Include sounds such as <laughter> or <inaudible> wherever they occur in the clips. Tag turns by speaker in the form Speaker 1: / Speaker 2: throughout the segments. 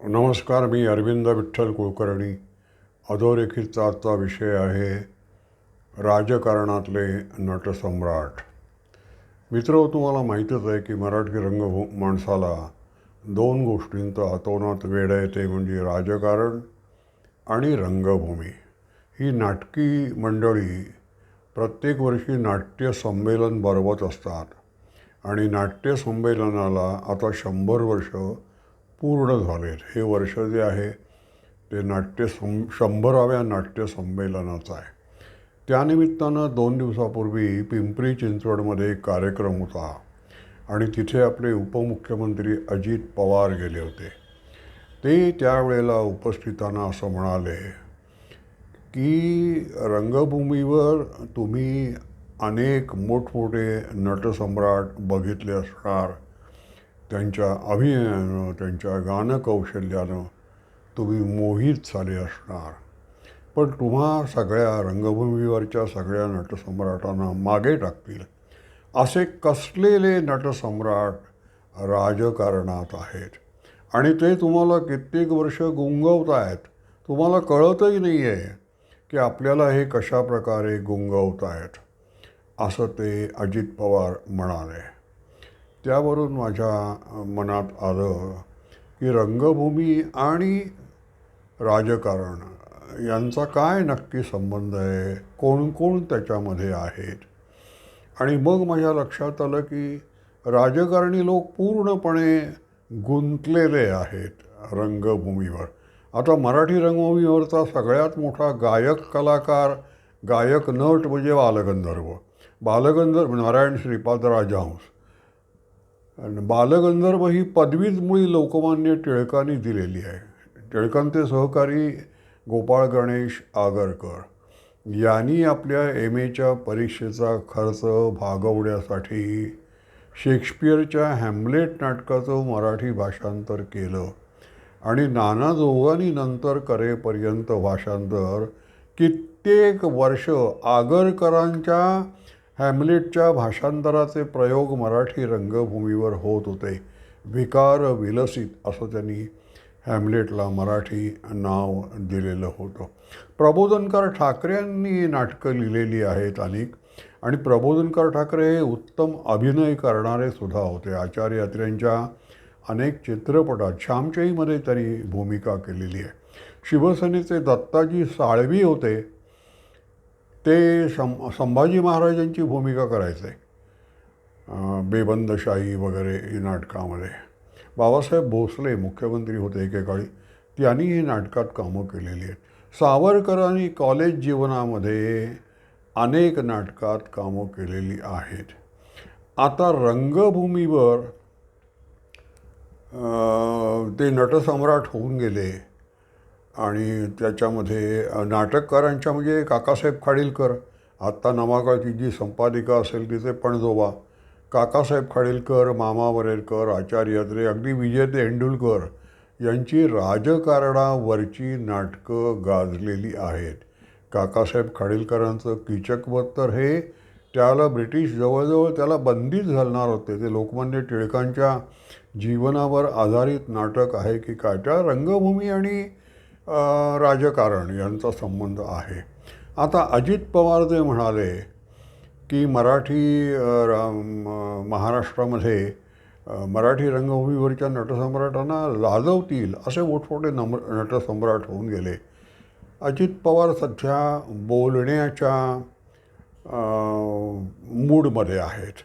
Speaker 1: नमस्कार मी अरविंद विठ्ठल कुलकर्णी. अधोरेखितचा आजचा विषय आहे राजकारणातले नटसम्राट. मित्र तुम्हाला माहीतच आहे की मराठी रंगभू माणसाला दोन गोष्टींचं हातोनात वेळ आहे ते म्हणजे राजकारण आणि रंगभूमी. ही नाटकी मंडळी प्रत्येक वर्षी नाट्य संमेलन भरवत असतात आणि नाट्य संमेलनाला आता शंभर वर्ष पूर्ण झालेत. हे वर्ष जे आहे ते नाट्य सं शंभराव्या नाट्य संमेलनाचं आहे. त्यानिमित्तानं दोन दिवसापूर्वी पिंपरी चिंचवडमध्ये एक कार्यक्रम होता आणि तिथे आपले उपमुख्यमंत्री अजित पवार गेले होते. ते त्यावेळेला उपस्थितांना असं म्हणाले की रंगभूमीवर तुम्ही अनेक मोठमोठे नटसम्राट बघितले असणार. त्यांच्या अभिनयानं त्यांच्या गानकौशल्यानं तुम्ही मोहित झाले असणार. पण तुम्हा सगळ्या रंगभूमीवरच्या सगळ्या नटसम्राटांना मागे टाकतील. असे कसलेले नटसम्राट राजकारणात आहेत? आणि ते तुम्हाला कित्येक वर्ष गुंगवत आहेत. तुम्हाला कळतही नाही आहे की आपल्याला हे कशा प्रकारे गुंगवत आहेत असं ते अजित पवार म्हणाले. त्यावरून माझ्या मनात आलं की रंगभूमी आणि राजकारण यांचा काय नक्की संबंध आहे? कोण कोण त्याच्यामध्ये आहेत? आणि मग माझ्या लक्षात आलं की राजकारणी लोक पूर्णपणे गुंतलेले आहेत रंगभूमीवर. आता मराठी रंगभूमीवरचा सगळ्यात मोठा गायक कलाकार गायक नट म्हणजे बालगंधर्व. बालगंधर्व नारायण श्रीपाद राजहंस. आणि बालगंधर्व ही पदवीच मुळी लोकमान्य टिळकांनी दिलेली आहे. टिळकांचे सहकारी गोपाळ गणेश आगरकर यांनी आपल्या एम एच्या परीक्षेचा खर्च भागवण्यासाठी शेक्सपियरच्या हॅम्लेट नाटकाचं मराठी भाषांतर केलं आणि नाना जोगानी नंतर करेपर्यंत भाषांतर कित्येक वर्ष आगरकरांच्या हॅम्लेटच्या भाषांतराचे प्रयोग मराठी रंगभूमीवर होत होते. विकार विलसित असं त्यांनी हॅम्लेटला मराठी नाव दिलेलं होतं. प्रबोधनकार ठाकरेंनी नाटकं लिहिलेली आहेत अनेक आणि प्रबोधनकार ठाकरे हे उत्तम अभिनय करणारे सुद्धा होते. आचार्य अत्र्यांच्या अनेक चित्रपटात श्यामच्याईमध्ये त्यांनी भूमिका केलेली आहे. शिवसेनेचे दत्ताजी साळवी होते. ते सं संभाजी महाराजांची भूमिका करायचे बेबंदशाही वगैरे ही नाटकामध्ये. बाबासाहेब भोसले मुख्यमंत्री होते एकेकाळी. त्यांनी ही नाटकात कामं केलेली आहेत. सावरकरांनी कॉलेज जीवनामध्ये अनेक नाटकात कामं केलेली आहेत. आता रंगभूमीवर ते नटसम्राट होऊन गेले. आणि त्याच्यामध्ये नाटककारांच्या म्हणजे काकासाहेब खाडीलकर आत्ता नवाकाळची जी संपादिका असेल तिचे पणजोबा काकासाहेब खाडीलकर मामा वरेरकर आचार्य अत्रे अगदी विजय तेंडुलकर यांची राजकारणावरची नाटकं गाजलेली आहेत. काकासाहेब खाडीलकरांचं किचकवत तर हे त्याला ब्रिटिश जवळजवळ त्याला बंदीच घालणार होते. ते लोकमान्य टिळकांच्या जीवनावर आधारित नाटक आहे की काय? त्या रंगभूमी आणि राजकारण यांचा संबंध आहे. आता अजित पवार जे म्हणाले की मराठी महाराष्ट्रामध्ये मराठी रंगभूमीवरच्या नटसम्राटांना लाजवतील असे मोठमोठे नम नटसम्राट होऊन गेले. अजित पवार सध्या बोलण्याच्या मूडमध्ये आहेत.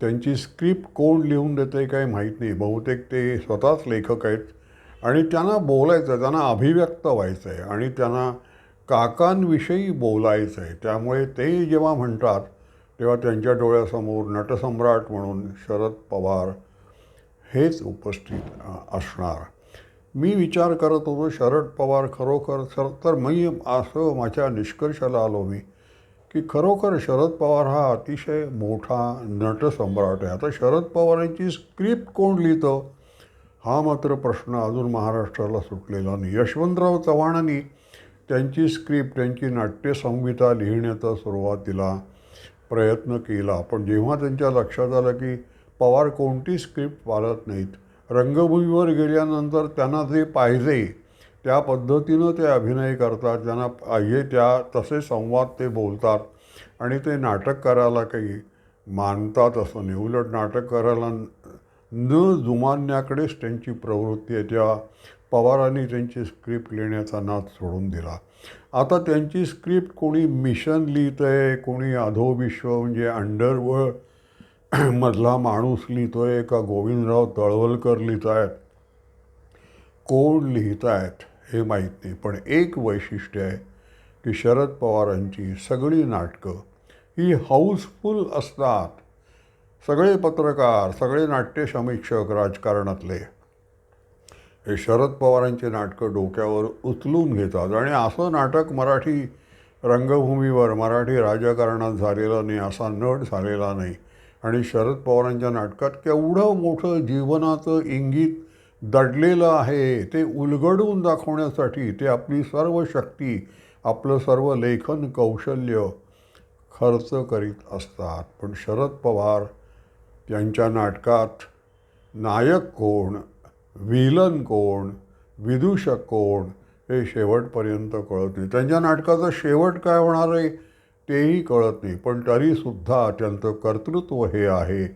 Speaker 1: त्यांची स्क्रिप्ट कोण लिहून देते काही माहीत नाही. बहुतेक ते स्वतःच लेखक आहेत. आणि त्यांना बोलायचं आहे त्यांना अभिव्यक्त व्हायचं आहे आणि त्यांना काकांविषयी बोलायचं आहे त्यामुळे ते जेव्हा म्हणतात तेव्हा त्यांच्या डोळ्यासमोर नटसम्राट म्हणून शरद पवार हेच उपस्थित असणार. मी विचार करत होतो शरद पवार खरोखर सर तर मी असं माझ्या निष्कर्षाला आलो मी की खरोखर शरद पवार हा अतिशय मोठा नटसम्राट आहे. आता शरद पवारांची स्क्रिप्ट कोण लिहितं? हा मात्र प्रश्न अजून महाराष्ट्राला सुटलेला नाही. यशवंतराव चव्हाणांनी त्यांची स्क्रिप्ट त्यांची नाट्यसंहिता लिहिण्याचा सुरुवातीला प्रयत्न केला. पण जेव्हा त्यांच्या लक्षात आलं की पवार कोणती स्क्रिप्ट पाळत नाहीत रंगभूमीवर गेल्यानंतर त्यांना जे पाहिजे त्या पद्धतीनं ते अभिनय करतात त्यांना पाहिजे त्या तसे संवाद ते बोलतात आणि ते नाटक करायला काही मानतात असं नाही. उलट नाटक करायला न जुमानण्याकडेच त्यांची प्रवृत्ती आहे. त्या पवारांनी त्यांची स्क्रिप्ट लिहिण्याचा नाद सोडून दिला. आता त्यांची स्क्रिप्ट कोणी मिशन लिहित आहे कोणी अधोविश्व म्हणजे अंडरवर्ल्ड <clears throat> मधला माणूस लिहितो आहे का गोविंदराव तळवलकर लिहित आहेत? कोण लिहित आहेत हे माहीत नाही. पण एक वैशिष्ट्य आहे की शरद पवारांची सगळी नाटकं ही हाऊसफुल असतात. सगळे पत्रकार सगळे नाट्य समीक्षक राजकारणातले हे शरद पवारांची नाटकं डोक्यावर उचलून घेतात. आणि असं नाटक मराठी रंगभूमीवर मराठी राजकारणात झालेलं नाही असा नट झालेला नाही. आणि शरद पवारांच्या नाटकात केवढं मोठं जीवनाचं इंगित दडलेलं आहे ते उलगडून दाखवण्यासाठी ते आपली सर्व शक्ती आपलं सर्व लेखन कौशल्य खर्च करीत असतात. पण शरद पवार त्यांच्या नाटकात नायक कोण विलन कोण विदूषक कोण हे शेवटपर्यंत कळत नाही. त्यांच्या नाटकाचं शेवट काय होणार आहे तेही कळत नाही. पण तरीसुद्धा त्यांचं कर्तृत्व हे आहे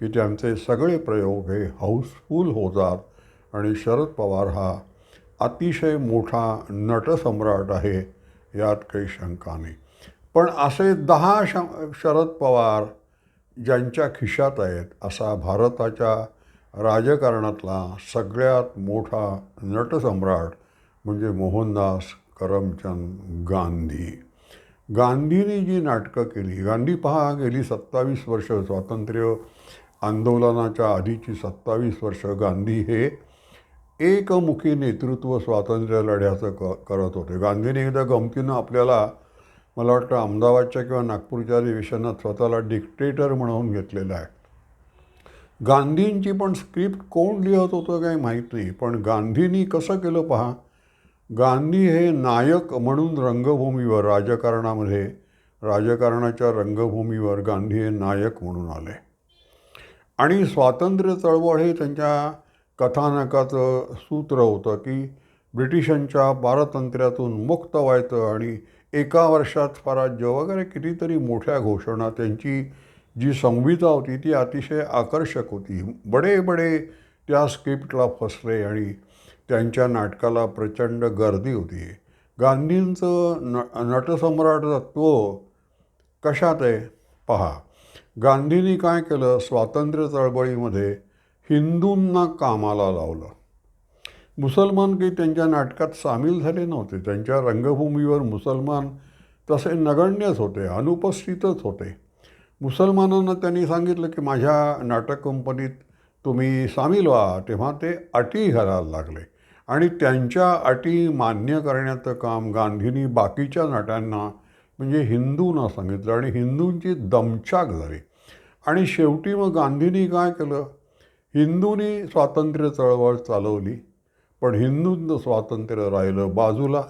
Speaker 1: की त्यांचे सगळे प्रयोग हे हाऊसफुल होतात आणि शरद पवार हा अतिशय मोठा नटसम्राट आहे यात काही शंका नाही. पण असे दहा श शरद पवार ज्यांच्या खिशात आहेत असा भारताच्या राजकारणातला सगळ्यात मोठा नटसम्राट म्हणजे मोहनदास करमचंद गांधी. गांधींनी जी नाटकं केली गांधी पहा गेली सत्तावीस वर्ष स्वातंत्र्य आंदोलनाच्या आधीची सत्तावीस वर्ष गांधी हे एकमुखी नेतृत्व स्वातंत्र्य लढ्याचं क करत होते. गांधीने एकदा गमतीनं आपल्याला मला वाटतं अहमदाबादच्या किंवा नागपूरच्या अधिवेशनात स्वतःला डिक्टेटर म्हणून घेतलेलं आहे. गांधींची पण स्क्रिप्ट कोण लिहत होतं काही माहीत नाही पण गांधींनी कसं केलं पहा? गांधी हे नायक म्हणून रंगभूमीवर राजकारणामध्ये राजकारणाच्या रंगभूमीवर गांधी हे नायक म्हणून आले. आणि स्वातंत्र्य चळवळ हे त्यांच्या कथानकाचं सूत्र होतं की ब्रिटिशांच्या पारतंत्र्यातून मुक्त व्हायचं आणि एका वर्षात स्वराज्य वगैरे कितीतरी मोठ्या घोषणा त्यांची जी संहिता होती ती अतिशय आकर्षक होती. बडे बडे त्या स्क्रिप्टला फसले आणि त्यांच्या नाटकाला प्रचंड गर्दी होती. गांधींचं न नटसम्राट तत्व कशात आहे? पहा. गांधींनी काय केलं? स्वातंत्र्य चळवळीमध्ये हिंदूंना कामाला लावलं. मुसलमान काही त्यांच्या नाटकात सामील झाले नव्हते. त्यांच्या रंगभूमीवर मुसलमान तसे नगण्यच होते अनुपस्थितच होते. मुसलमानांना त्यांनी सांगितलं की माझ्या नाटक कंपनीत तुम्ही सामील व्हा. तेव्हा ते अटी घालायला लागले. आणि त्यांच्या अटी मान्य करण्याचं काम गांधींनी बाकीच्या नाट्यांना म्हणजे हिंदूंना सांगितलं आणि हिंदूंची दमछाक झाली. आणि शेवटी मग गांधींनी काय केलं? हिंदूंनी स्वातंत्र्य चळवळ चालवली. पण हिंदूंचं स्वातंत्र्य राहिलं बाजूला.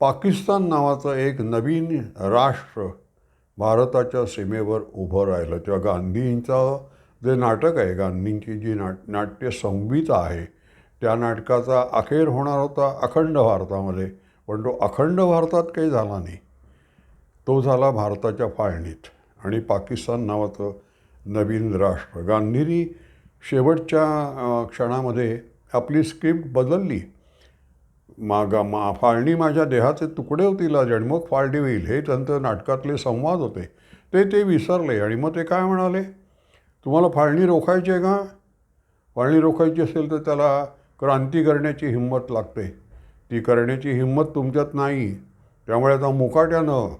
Speaker 1: पाकिस्तान नावाचं एक नवीन राष्ट्र भारताच्या सीमेवर उभं राहिलं. तेव्हा गांधींचं जे नाटक आहे गांधींची जी नाट नाट्य संहिता आहे त्या नाटकाचा अखेर होणार होता अखंड भारतामध्ये. पण तो अखंड भारतात काही झाला नाही. तो झाला भारताच्या फाळणीत. आणि पाकिस्तान नावाचं नवीन राष्ट्र. गांधींनी शेवटच्या क्षणामध्ये आपली स्क्रिप्ट बदलली. मागा मा फाळणी माझ्या देहाचे तुकडे होतील आज फाळणी होईल हे त्यांचं नाटकातले संवाद होते. ते ते विसरले आणि मग ते काय म्हणाले? तुम्हाला फाळणी रोखायची आहे का? फाळणी रोखायची असेल तर त्याला क्रांती करण्याची हिंमत लागते. ती करण्याची हिंमत तुमच्यात नाही. त्यामुळे आता मुकाट्यानं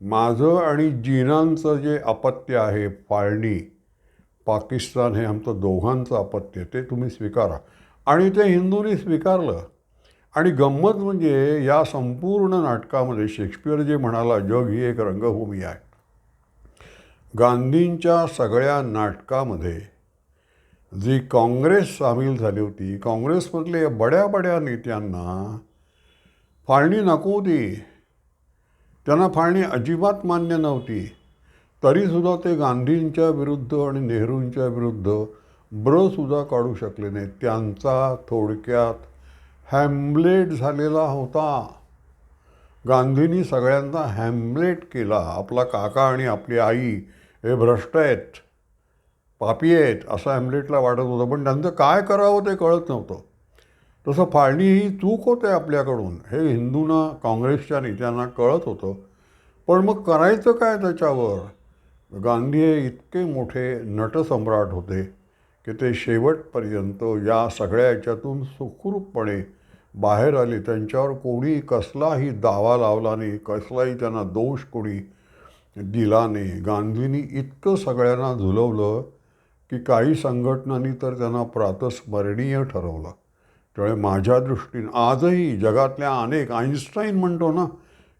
Speaker 1: माझं आणि जीनांचं जे अपत्य आहे फाळणी पाकिस्तान हे आमचं दोघांचं अपत्य ते तुम्ही स्वीकारा. आणि ते हिंदूंनी स्वीकारलं. आणि गंमत म्हणजे या संपूर्ण नाटकामध्ये शेक्सपियर जे म्हणाला जग ही एक रंगभूमी आहे. गांधींच्या सगळ्या नाटकामध्ये जी काँग्रेस सामील झाली होती काँग्रेसमधले बड्या बड्या नेत्यांना फाळणी नको होती. त्यांना फाळणी अजिबात मान्य नव्हती. तरीसुद्धा ते गांधींच्या विरुद्ध आणि नेहरूंच्या विरुद्ध ब्रसुद्धा काढू शकले नाही त्यांचा थोडक्यात हॅम्लेट झालेला होता. गांधींनी सगळ्यांना हॅम्लेट केला. आपला काका आणि आपली आई हे भ्रष्ट आहेत पापी आहेत असं हॅम्लेटला वाटत होतं. पण त्यांचं काय करावं ते कळत नव्हतं. तसं फाळणी ही चूक होते आपल्याकडून हे हिंदूंना काँग्रेसच्या नेत्यांना कळत होतं. पण मग करायचं काय त्याच्यावर? गांधी हे इतके मोठे नटसम्राट होते की ते शेवटपर्यंत या सगळ्या याच्यातून सुखरूपपणे बाहेर आले. त्यांच्यावर कोणी कसलाही दावा लावला नाही कसलाही त्यांना दोष कोणी दिला नाही. गांधींनी इतकं सगळ्यांना झुलवलं की काही संघटनांनी तर त्यांना प्रातस्मरणीय ठरवलं. त्यामुळे माझ्या दृष्टीनं आजही जगातल्या अनेक आईन्स्टाईन म्हणतो ना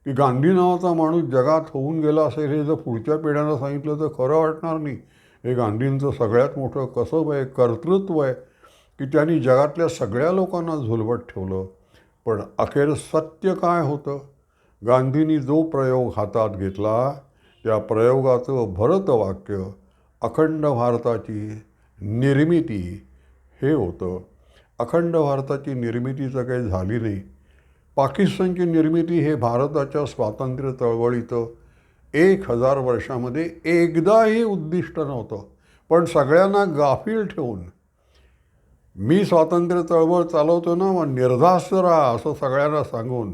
Speaker 1: की गांधी नावाचा माणूस जगात होऊन गेला असेल हे जर पुढच्या पिढ्यांना सांगितलं तर खरं वाटणार नाही. हे गांधींचं सगळ्यात मोठं कसब आहे कर्तृत्व आहे की त्यांनी जगातल्या सगळ्या लोकांना झुलवत ठेवलं. पण अखेर सत्य काय होतं? गांधींनी जो प्रयोग हातात घेतला त्या प्रयोगाचं भरत वाक्य अखंड भारताची निर्मिती हे होतं. अखंड भारताची निर्मिती तर काही झाली नाही. पाकिस्तानची निर्मिती हे भारताच्या स्वातंत्र्य चळवळीतं एक हजार वर्षामध्ये एकदाही उद्दिष्ट नव्हतं. पण सगळ्यांना गाफील ठेवून मी स्वातंत्र्य चळवळ चालवतो ना मग निर्धास्त राहा असं सगळ्यांना सांगून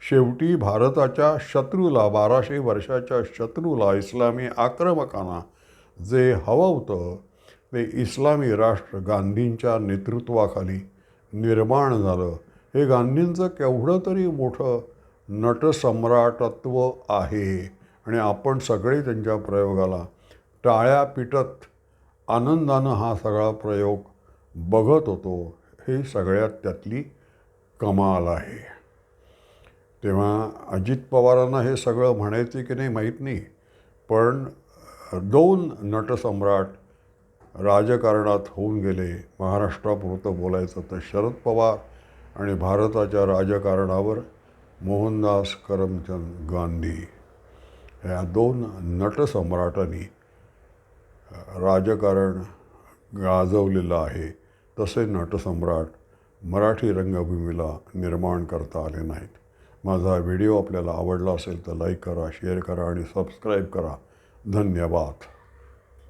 Speaker 1: शेवटी भारताच्या शत्रूला बाराशे वर्षाच्या शत्रूला इस्लामी आक्रमकांना जे हवं होतं ते इस्लामी राष्ट्र गांधींच्या नेतृत्वाखाली निर्माण झालं. हे गांधींचं केवढं तरी मोठं नटसम्राटत्व आहे आणि आपण सगळे त्यांच्या प्रयोगाला टाळ्या पिटत आनंदानं हा सगळा प्रयोग बघत होतो हे सगळ्यात त्यातली कमाल आहे. तेव्हा अजित पवारांना हे सगळं म्हणायचे की नाही माहीत नाही पण दोन नटसम्राट राजकारणात होऊन गेले महाराष्ट्रापुरतं बोलायचं तर शरद पवार आणि भारताच्या राजकारणावर मोहनदास करमचंद गांधी ह्या दोन नटसम्राटांनी राजकारण गाजवलेलं आहे. तसे नटसम्राट मराठी रंगभूमीला निर्माण करता आले नाहीत. माझा व्हिडिओ आपल्याला आवडला असेल तर लाईक करा शेअर करा आणि सबस्क्राईब करा. धन्यवाद.